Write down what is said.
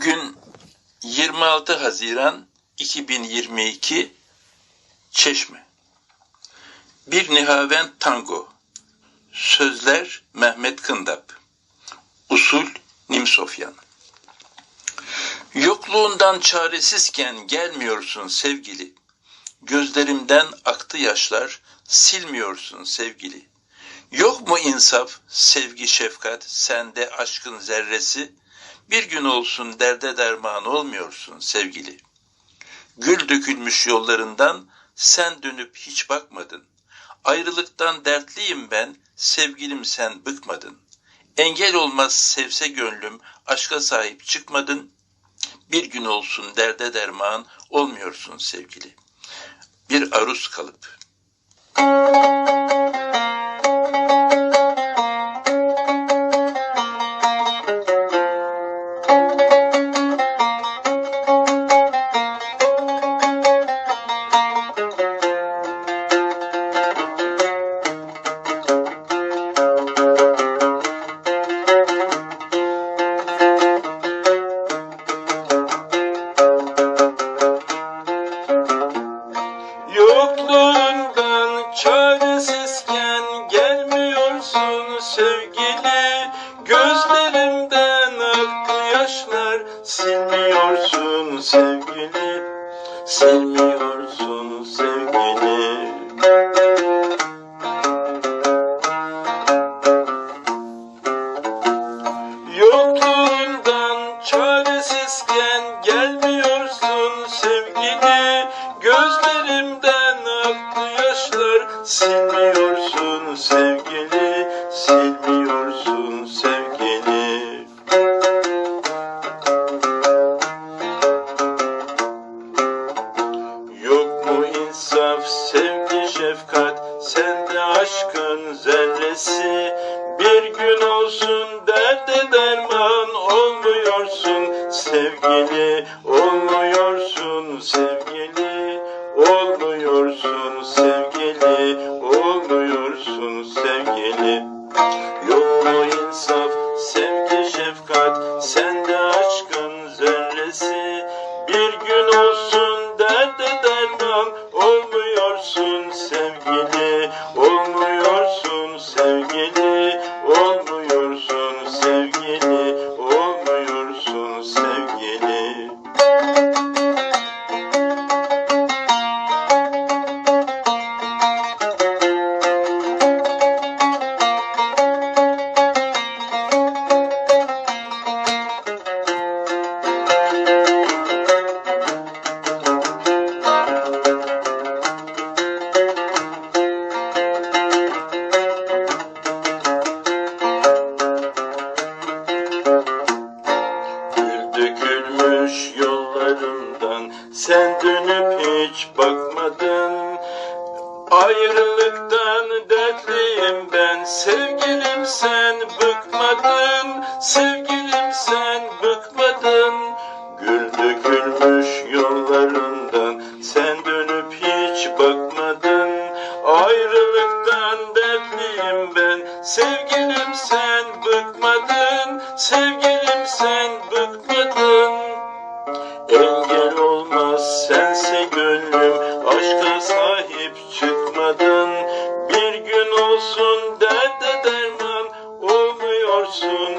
Bugün 26 Haziran 2022 Çeşme. Bir Nihavent Tango. Sözler Mehmet Kındap. Usul Nimsofyan. Yokluğundan çaresizken gelmiyorsun sevgili. Gözlerimden aktı yaşlar, silmiyorsun sevgili. Yok mu insaf, sevgi, şefkat, sende aşkın zerresi? Bir gün olsun derde derman olmuyorsun sevgili. Gül dökülmüş yollarından sen dönüp hiç bakmadın. Ayrılıktan dertliyim ben, sevgilim sen bıkmadın. Engel olmaz sevse gönlüm, aşka sahip çıkmadın. Bir gün olsun derde derman olmuyorsun sevgili. Bir aruz kalıp. Yokluğundan sevgili Gözlerimden aktı yaşlar silmiyorsun sevgili Silmiyorsun sevgili. Yokluğundan çaresizken gelmiyorsun sevgili Gözlerimden aktı yaşlar silmiyorsun sevgili insaf, sevgi, şefkat, sende aşkın zerresi. Bir gün olsun derde derman olmuyorsun sevgili Olmuyorsun sevgili, olmuyorsun sevgili sevgili Olmuyorsun sevgili, Sen dönüp hiç bakmadın. Ayrılıktan dertliyim ben. Sevgilim sen bıkmadın. Sevgilim sen bıkmadın. Gül dökülmüş yollarından. Sen dönüp hiç bakmadın. Ayrılıktan dertliyim ben. Sevgilim sen bıkmadın. Sevgilim Aşka sahip çıkmadın Bir gün olsun derde derman Olmuyorsun